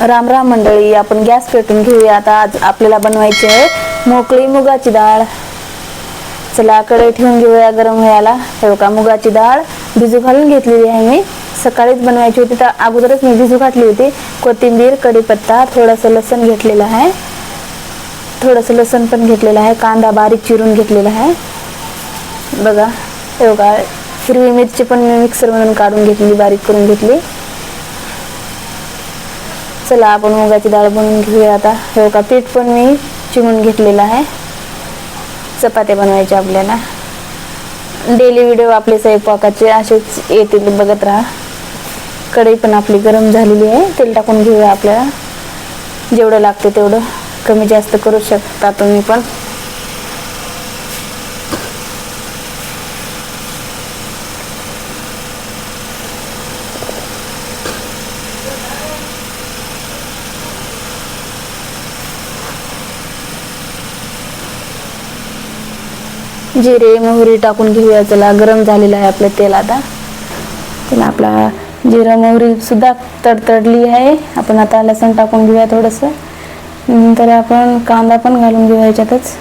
राम राम मंडळी आपण गॅस पेटून घेऊया. आता आज आपल्याला बनवायची आहे मोकळी मुगाची डाळ. चला कडे ठेवून घेऊया गरम व्हायला. हे बघा मुगाची डाळ. भिजू घालून घेतलेली आहे मी. सकाळीच बनवायची होती तर अगोदरच मी भिजू घातली होती. कोथिंबीर कढीपत्ता थोडंसं लसण घेतलेलं आहे. थोडंसं लसण पण घेतलेलं आहे. कांदा बारीक चिरून घेतलेला आहे. बघा हे बघा हिरवी मिरची पण मी मिक्सरमधून काढून घेतली बारीक करून घेतली. चला आपण मुगाची डाळ बनवून घेऊया आता. हे का? पीठ पण मी चिमून घेतलेलं आहे. चपात्या बनवायच्या आपल्याला. डेली व्हिडिओ आपले स्वयंपाकाचे असेच येतील बघत राहा. कढई पण आपली गरम झालेली आहे. तेल टाकून घेऊया आपल्याला. जेवढं लागते तेवढं. कमी जास्त करू शकता तुम्ही पण. जिरे मोहरी टाकून घेऊया. चला गरम झालेलं आहे आपलं तेल आता. चला आपला जिरा मोहरी सुद्धा तडतडली आहे. आपण आता लसण टाकून घेऊया थोडंसं. नंतर आपण कांदा पण घालून घेऊया याच्यातच.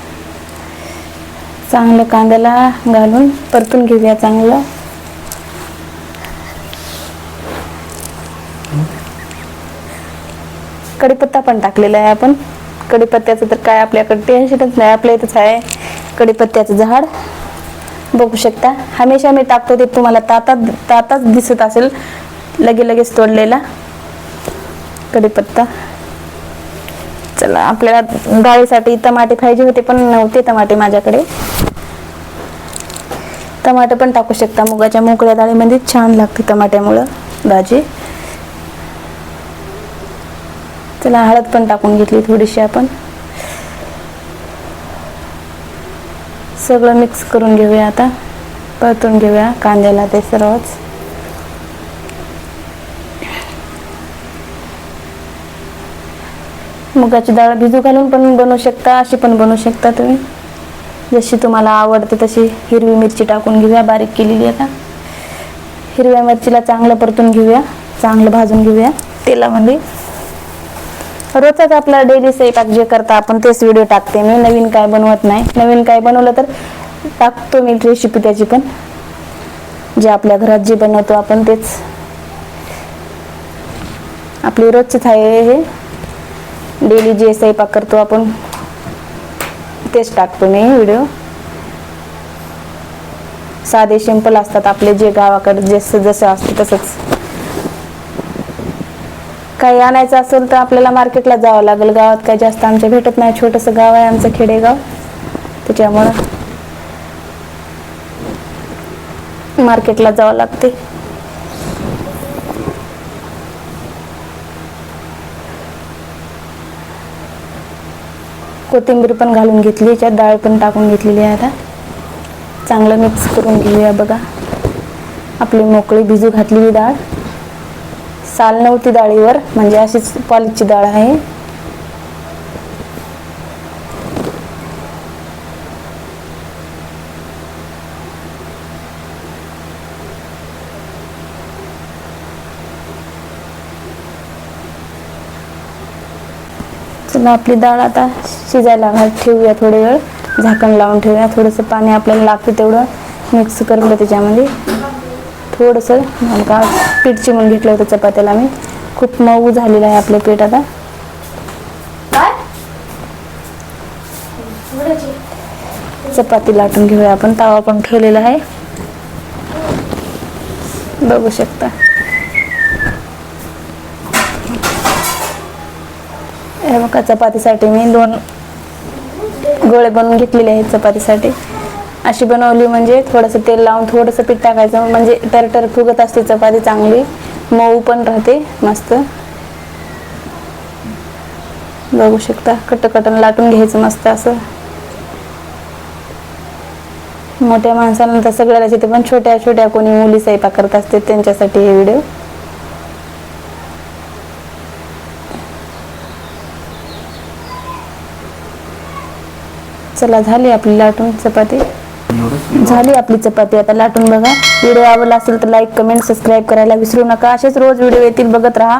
चांगलं कांद्याला घालून परतून घेऊया चांगलं. कढीपत्ता पण टाकलेला आहे आपण. कढीपत्त्याचं तर काय आपल्याकडे टेन्शनच नाही. आपल्या इथंच आहे कढीपत्त्याचं झाड. बघू शकता. हमेशा मी टाकतो ते तुम्हाला तातात तातात दिसत असेल. लगे लगेच तोडलेला कढीपत्ता. चला आपल्याला डाळीसाठी टमाटे पाहिजे होते पण नव्हते टमाटे माझ्याकडे. टमाटे पण टाकू शकता. मुगाच्या मोकळ्या डाळीमध्ये छान लागते टमाट्यामुळं. भाजी. त्याला हळद पण टाकून घेतली थोडीशी आपण. सगळं मिक्स करून घेऊया आता. परतून घेऊया कांद्याला ते सर्वच. मुगाची डाळ भिजू घालून पण बनवू शकता अशी पण बनवू शकता तुम्ही. जशी तुम्हाला आवडते तशी हिरवी मिरची टाकून घेऊया बारीक केलेली आता. हिरव्या मिरचीला चांगलं परतून घेऊया चांगलं भाजून घेऊया. तेलामध्ये रोजच आपला डेली स्वयंपाक जे करता आपण तेच व्हिडिओ टाकते. मी नवीन काय बनवत नाही. नवीन काय बनवलं तर टाकतो मी रेसिपी त्याची पण. जे आपल्या घरात जे बनवतो आपण तेच. आपली रोजचीच आहे हे. डेली जे स्वयंपाक करतो आपण तेच टाकतो मी व्हिडिओ साधे सिंपल असतात आपले जे गावाकडे जसं जसं असतं तसंच. काही आणायचं असेल तर आपल्याला मार्केटला जावं लागेल. गावात काही जास्त आमच्या भेटत नाही. छोटंसं गाव आहे आमचं खेडेगाव. त्याच्यामुळं मार्केटला जावं लागते. कोथिंबीर पण घालून घेतली. याच्यात डाळ पण टाकून घेतलेली आहे आता. चांगलं मिक्स करून घेऊया बघा. आपली मोकळी भिजू घातलेली डाळ. साल नव्हती डाळीवर म्हणजे अशीच पॉलिशची डाळ आहे. चला आपली डाळ आता शिजायला ठेवूया थोडे वेळ. झाकण लावून ठेवूया. थोडंसं पाणी आपल्याला लागतं तेवढं. मिक्स करून त्याच्यामध्ये. थोडंसं हलका पीठ चिमून घेतलं होतं चपात्याला मी खूप मऊ झालेलं आहे आपलं पीठ आता. चपाती लाटून घेऊया आपण. तवा पण ठेवलेला आहे. बघू शकता. हे बघा चपातीसाठी मी दोन गोळे बनवून घेतलेले आहेत चपातीसाठी. अशी बनवली म्हणजे थोडंसं तेल लावून थोडंसं पीठ टाकायचं. म्हणजे तर फुगत असते चपाती चांगली. मऊ पण राहते मस्त. बघू शकता कटकटन लाटून घ्यायचं मस्त असं. मोठ्या माणसांना तर सगळ्याला येते पण छोट्या छोट्या कोणी मुली स्वयंपाक करत असते त्यांच्यासाठी हे व्हिडिओ चला झाली आपली लाटून चपाती. झाली आपली चपाती. आता लाटून बघा. व्हिडिओ आवडला असेल तर लाईक कमेंट सबस्क्राईब करायला विसरू नका. असेच रोज व्हिडिओ येतील बघत राहा.